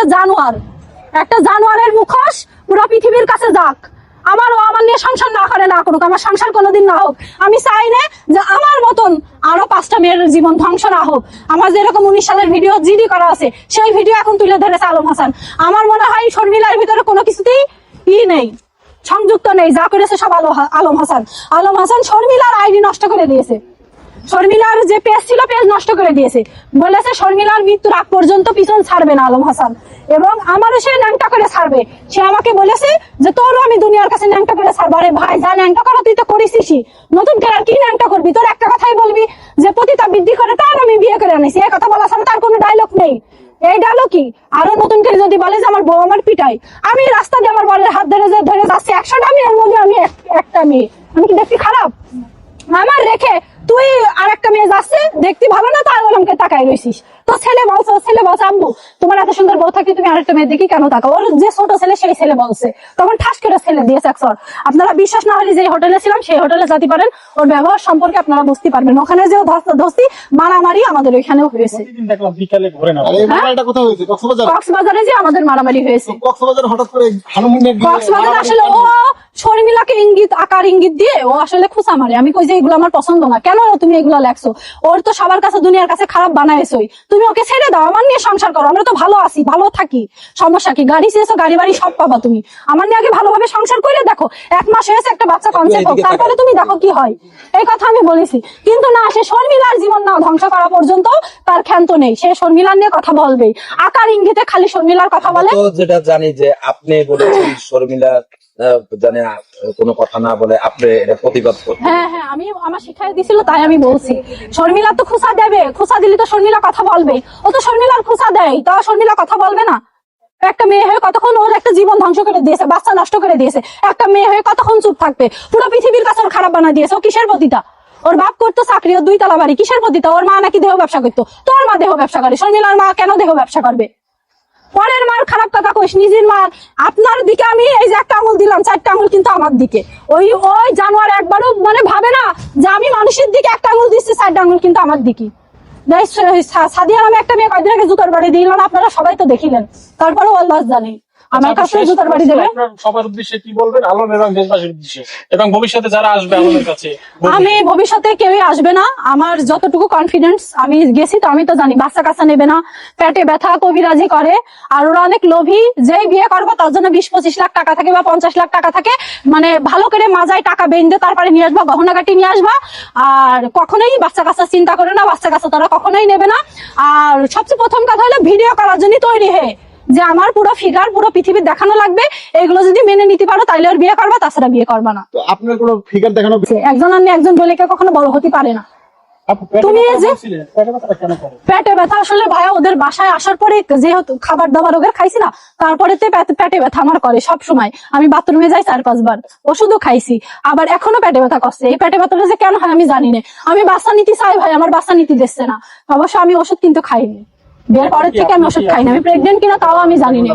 একটা জানোয়ার, একটা জানোয়ারের মুখোশ পুরো পৃথিবীর কাছে যাক। আমার ও আমার নিয়ে সংসার না করে না করুক, আমার সংসার কোনোদিন না হোক। আমি চাই না যে আমার মতন আরও পাঁচটা মেয়ের জীবন ধ্বংস না হোক। আমার যেরকম উনিশ সালের ভিডিও জিডি করা আছে, সেই ভিডিও এখন তুলে ধরেছে আলম হাসান। আমার মনে হয় শর্মিলার ভিতরে কোনো কিছুতেই ই নেই, সংযুক্ত নেই, যা করেছে সব আলো আলম হাসান। আলম হাসান শর্মিলার আইডি নষ্ট করে দিয়েছে। শর্মিলার যে পেজ ছিল, পেজ নষ্ট করে দিয়েছে। বলেছে শর্মিলার মৃত্যুর আগ পর্যন্ত পিছন ছাড়বে না আলম হাসান। এবং আমারও সে ন্যাংটা করে ছাড়বে। সে আমাকে বলেছে যে, তোরও আমি দুনিয়ার কাছে ন্যাংটা করে ছাড়বো। আরে ভাই, যা ন্যাংটা করা, তুই তো করিসই নতুন করে আর কি ন্যাংটা করবি? তোর একটা কথাই বলবি যে, পতিতা বৃদ্ধি করে তার আমি বিয়ে করে আনিছি। এই কথা বলা ছাড়া তার কোনো ডায়লগ নেই। এই ডায়লগ কি? আরও নতুন করে যদি বলে যে, আমার বউ আমার পিটাই আমি রাস্তা দিয়ে আমার বলের হাত ধরে ধরে যাচ্ছি, একশোটা মেয়ের মধ্যে আমি একটা মেয়ে। আমি কি দেখছি খারাপ? আমার রেখে তুই আর একটা মেয়ে যাচ্ছে দেখতে ভালো না তার আমাকে তাকাই রইছিস। তো ছেলে বলছে ছেলে বলছে আম্মু তোমার এত সুন্দর বউ তুমি আরেকটা মেয়ে দেখি কেন তাকাও? ওর যে ছোট ছেলে সেই ছেলে বলছে। তখন ঠাস করে ছেলে দিয়েছে একশোর। আপনারা বিশ্বাস না হলে যে হোটেলে ছিলাম সেই হোটেলে যেতে পারেন। ওর ব্যবহার সম্পর্কে আপনারা বুঝতে পারবেন। ওখানে যে ধস্ত ধস্তি মারামারি আমাদের ওইখানেও হয়েছে। কক্সবাজার? কক্সবাজারে যে আমাদের মারামারি হয়েছে। কক্সবাজার হঠাৎ করে কক্সবাজার আসলে ও করল। ইঙ্গিত আকার ইঙ্গিত দিয়ে ও আসলে খুশা মারে। আমি কই যে এগুলো আমার পছন্দ না। কেন তুমি এগুলো লেখছো? ওর তো সবার কাছে দুনিয়ার কাছে খারাপ বানাইছোই। তুমি ওকে ছেড়ে দাও আমার নিয়ে সংসার করো। আমরা তো ভালো আছি ভালো থাকি। সমস্যা কি? গাড়ি চেয়েছো গাড়ি বাড়ি সব পাবা তুমি। আমার নিয়ে আগে ভালোভাবে সংসার করে দেখো। এক মাস হয়েছে একটা বাচ্চা কনসেপ্ট হোক তারপরে তুমি দেখো কি হয়। এই কথা আমি বলেছি। কিন্তু না সে শর্মিলার জীবন না ধ্বংস করা পর্যন্ত তার ক্ষান্ত নেই। সে শর্মিলার নিয়ে কথা বলবেই। আকার ইঙ্গিতে খালি শর্মিলার কথা বলে। যেটা জানি যে আপনি বলেছেন শর্মিলা জানে কোনো কথা না বলে আপনি এটা প্রতিবাদ হ্যাঁ হ্যাঁ আমি আমার শিখাই দিছিল, তাই আমি বলছি। শর্মিলা তো খুসা দেবে খুসা দিলে তো শর্মিলা কথা বলবে। ও তো শর্মিলার খুসা দেয় শর্মিলা কথা বলবে না? একটা মেয়ে হয়ে কতক্ষণ ওর একটা জীবন ধ্বংস করে দিয়েছে, বাচ্চা নষ্ট করে দিয়েছে? একটা মেয়ে হয়ে কতক্ষণ চুপ থাকবে? পুরো পৃথিবীর কাছে ওর খারাপ বানা দিয়েছে, ও কিসের প্রতিটা ওর বাপ করতো চাকরি, ওর দুই তালা বাড়ি, কিসের প্রতিটা ওর মা নাকি দেহ ব্যবসা করতো। তোর মা দেহ ব্যবসা করে, শর্মিলার মা কেন দেহ ব্যবসা করবে? পরের মার খারাপ কথা কইস, নিজের মার আপনার দিকে আমি এই যে একটা আঙুল দিলাম, চারটা আঙুল কিন্তু আমার দিকে। ওই ওই জানোয়ার একবারও মানে ভাবে না যে আমি মানুষের দিকে একটা আঙুল দিচ্ছি, চারটা আঙুল কিন্তু আমার দিকে। সাদিয়া নামে একটা মেয়ে কয়েকদিন আগে জুতার বাড়ি দিলাম আপনারা সবাই তো দেখিলেন। তারপরেও আল্লাহ জানে। আমার কাছে জুতার বাড়ি দেবে। সবার উদ্দেশ্যে কি বলবেন? আলম এবং দেশবাসীর উদ্দেশ্যে। এবং ভবিষ্যতে যারা আসবে আলমের কাছে আমি ভবিষ্যতে কেউই আসবে না। আমার যতটুকু কনফিডেন্স আমি গেছি তো আমি তো জানি বাচ্চা কাচ্চা নেবে না। পেটে ব্যথা কবিরাজি করে। আর ওরা অনেক লোভী। যেই বিয়ে করব তার জন্য বিশ পঁচিশ লাখ টাকা থাকে বা পঞ্চাশ লাখ টাকা থাকে। মানে ভালো করে মাজায় টাকা বেঁধে তারপরে নিয়ে আসবা গহনা কাটি নিয়ে আসবা। আর কখনোই বাচ্চা কাচ্চা চিন্তা করে না বাচ্চা কাচ্চা তারা কখনোই নেবে না। আর সবচেয়ে প্রথম কথা হলো ভিডিও করার জন্য তৈরি হয়ে যে আমার পুরো ফিগার পুরো পৃথিবীর দেখানো লাগবে এগুলো যদি মেনে নিতে পারো তাহলে ওর বিয়ে করবা তাছাড়া বিয়ে করবা না। আপনার কোনো ফিগার দেখানো একজন আর একজন বলে কেউ কখনো বড় হতে পারে না। তুমি যে- পেটে ব্যথাটা কেন করে? পেটে ব্যথা আসলে ভাইয়া ওদের বাসায় আসার পরে যেহেতু খাবার দাবার ওদের খাইছি না তারপরে তে পেটে ব্যথা আমার করে সব সময় আমি বাথরুমে যাই চার পাঁচবার ওষুধও খাইছি আবার এখনও পেটে ব্যথা করছে। এই পেটে ব্যথাটা যে কেন হয় আমি জানি না। আমি বাচ্চা নিতে চাই ভাই আমার বাচ্চা নিতে দিচ্ছে না। অবশ্য আমি ওষুধ কিন্তু খাইনি। বিয়ের পরের থেকে আমি ওষুধ খাই না আমি প্রেগনেন্ট কিনা তাও আমি জানি না